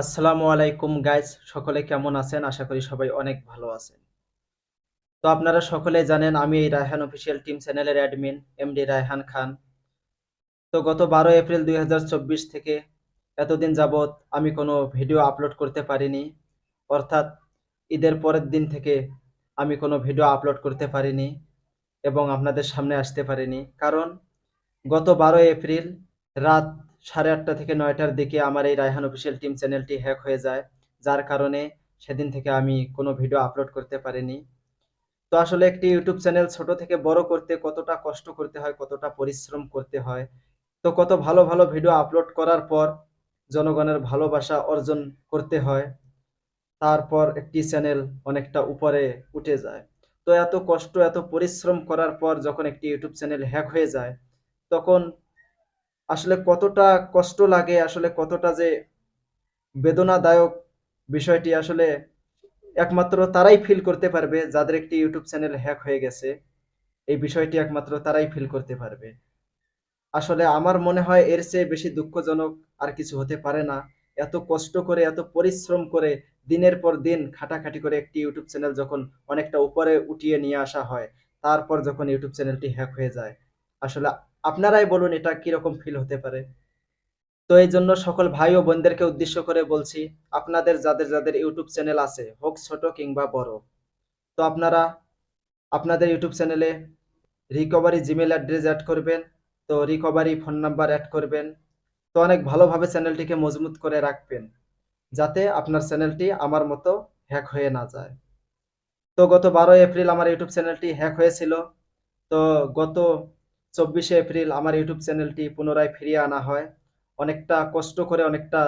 আসসালামু আলাইকুম গাইস সকলে কেমন আছেন? আশা করি সবাই অনেক ভালো আছেন। তো আপনারা সকলে জানেন, আমি এই রায়হান অফিসিয়াল টিম চ্যানেলের অ্যাডমিন এমডি রায়হান খান। তো গত বারো এপ্রিল দুই হাজার চব্বিশ থেকে এতদিন যাবৎ আমি কোনো ভিডিও আপলোড করতে পারিনি। অর্থাৎ ঈদের পরের দিন থেকে আমি কোনো ভিডিও আপলোড করতে পারিনি এবং আপনাদের সামনে আসতে পারিনি। কারণ গত বারো এপ্রিল রাত সাড়ে আটটা থেকে নয়টার দিকে আমার এই রায়হান অফিসিয়াল টিম চ্যানেলটি হ্যাক হয়ে যায়, যার কারণে সেদিন থেকে আমি কোনো ভিডিও আপলোড করতে পারিনি। তো আসলে একটি ইউটিউব চ্যানেল ছোট থেকে বড় করতে কতটা কষ্ট করতে হয়, কতটা পরিশ্রম করতে হয়, তো কত ভালো ভালো ভিডিও আপলোড করার পর জনগণের ভালোবাসা অর্জন করতে হয়, তারপর একটি চ্যানেল অনেকটা উপরে উঠে যায়। তো এত কষ্ট, এত পরিশ্রম করার পর যখন একটি ইউটিউব চ্যানেল হ্যাক হয়ে যায়, তখন আসলে কতটা কষ্ট লাগে, আসলে কতটা যে বেদনাদায়ক বিষয়টি আসলে একমাত্র তারাই ফিল করতে পারবে, যাদের একটি ইউটিউব চ্যানেল হ্যাক হয়ে গেছে, এই বিষয়টি একমাত্র তারাই ফিল করতে পারবে। আসলে আমার মনে হয় এর চেয়ে বেশি দুঃখজনক আর কিছু হতে পারে না। এত কষ্ট করে, এত পরিশ্রম করে দিনের পর দিন খাটাখাটি করে একটি ইউটিউব চ্যানেল যখন অনেকটা উপরে উঠিয়ে নিয়ে আসা হয়, তারপর যখন ইউটিউব চ্যানেলটি হ্যাক হয়ে যায়, আসলে আপনারাই বলুন এটা কীরকম ফিল হতে পারে। তো এই জন্য সকল ভাই ও বোনদেরকে উদ্দেশ্য করে বলছি, আপনাদের যাদের যাদের ইউটিউব চ্যানেল আছে, হোক ছোট কিংবা বড়, তো আপনারা আপনাদের ইউটিউব চ্যানেলে রিকভারি জিমেল অ্যাড্রেস অ্যাড করবেন, তো রিকভারি ফোন নাম্বার অ্যাড করবেন, তো অনেক ভালোভাবে চ্যানেলটিকে মজবুত করে রাখবেন, যাতে আপনার চ্যানেলটি আমার মতো হ্যাক হয়ে না যায়। তো গত বারোই এপ্রিল আমার ইউটিউব চ্যানেলটি হ্যাক হয়েছিল, তো গত চব্বিশে এপ্রিল আমার ইউটিউব চ্যানেলটি পুনরায় ফিরিয়ে আনা হয়। অনেকটা কষ্ট করে, অনেকটা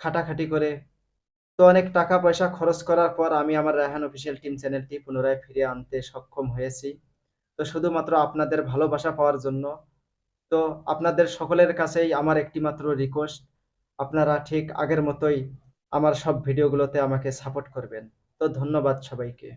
খাটাখাটি করে। তো অনেক টাকা পয়সা খরচ করার পর আমি আমার রায়হান অফিসিয়াল টিম চ্যানেলটি পুনরায় ফিরিয়ে আনতে সক্ষম হয়েছি। তো শুধুমাত্র আপনাদের ভালোবাসা পাওয়ার জন্য। তো আপনাদের সকলের কাছেই আমার একটি মাত্র রিকোয়েস্ট আপনারা ঠিক আগের মতোই আমার সব ভিডিওগুলোতে আমাকে সাপোর্ট করবেন। তো ধন্যবাদ সবাইকে।